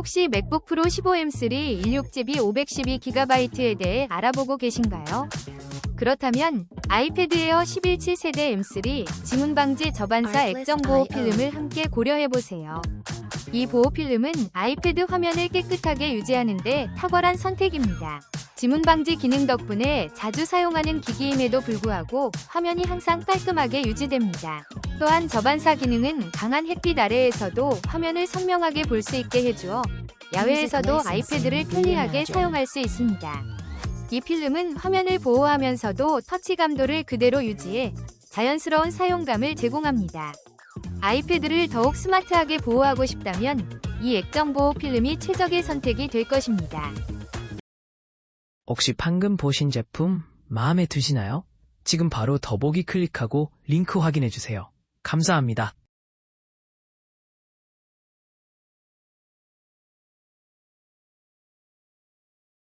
혹시 맥북 프로 15M3 16GB 512GB에 대해 알아보고 계신가요? 그렇다면 아이패드 에어 11.7 세대 M3 지문 방지 저반사 액정 보호 필름을 함께 고려해 보세요. 이 보호 필름은 아이패드 화면을 깨끗하게 유지하는데 탁월한 선택입니다. 지문 방지 기능 덕분에 자주 사용하는 기기임에도 불구하고 화면이 항상 깔끔하게 유지됩니다. 또한 저반사 기능은 강한 햇빛 아래에서도 화면을 선명하게 볼 수 있게 해주어 야외에서도 아이패드를 편리하게 사용할 수 있습니다. 이 필름은 화면을 보호하면서도 터치 감도를 그대로 유지해 자연스러운 사용감을 제공합니다. 아이패드를 더욱 스마트하게 보호하고 싶다면 이 액정 보호 필름이 최적의 선택이 될 것입니다. 혹시 방금 보신 제품 마음에 드시나요? 지금 바로 더보기 클릭하고 링크 확인해 주세요. 감사합니다.